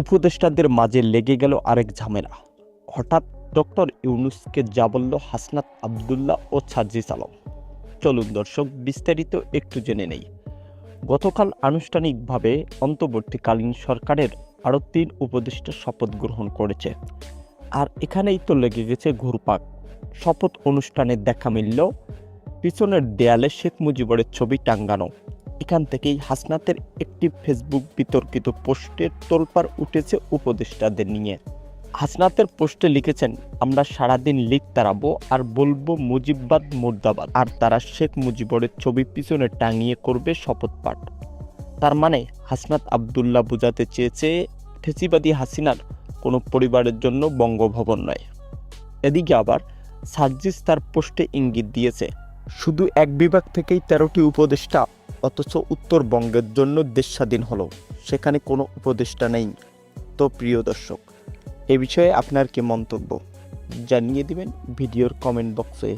উপদেষ্টাদের মাঝে লেগে গেল আরেক ঝামেলা। হঠাৎ ডক্টর ইউনুসকে যা বলল হাসনাত আবদুল্লাহ ও সার্জিস আলম। চলুন দর্শক, বিস্তারিত একটু জেনে নেই। গতকাল আনুষ্ঠানিকভাবে অন্তর্বর্তীকালীন সরকারের আরও তিন উপদেষ্টা শপথ গ্রহণ করেছে। আর এখানেই তো লেগে গেছে ঘুরপাক। শপথ অনুষ্ঠানে দেখা মিলল, পিছনের দেয়ালে শেখ মুজিবরের ছবি টাঙ্গানো। এখান থেকেই হাসনাতের একটি ফেসবুক বিতর্কিত পোস্টের তোলপাড় উঠেছে উপদেষ্টাদের নিয়ে। হাসনাতের পোস্টে লিখেছেন, আমরা সারাদিন লিখ তাড়াবো আর বলব মুজিববাদ মুর্দাবাদ। আর তারা শেখ মুজিবরের ছবি পিছনে টাঙিয়ে করবে শপথ পাঠ। তার মানে হাসনাত আবদুল্লাহ বোঝাতে চেয়েছে ফেসিবাদী হাসিনার কোনো পরিবারের জন্য বঙ্গভবন নয়। এদিকে আবার সার্জিস তার পোস্টে ইঙ্গিত দিয়েছে, শুধু এক বিভাগ থেকেই তেরোটি উপদেষ্টা অথচ উত্তরবঙ্গের জন্য দেশ স্বাধীন হলো, সেখানে কোনো উপদেষ্টা নেই। তো প্রিয় দর্শক, এ বিষয়ে আপনার কি মন্তব্য? জানিয়ে দিবেন ভিডিওর কমেন্ট বক্সে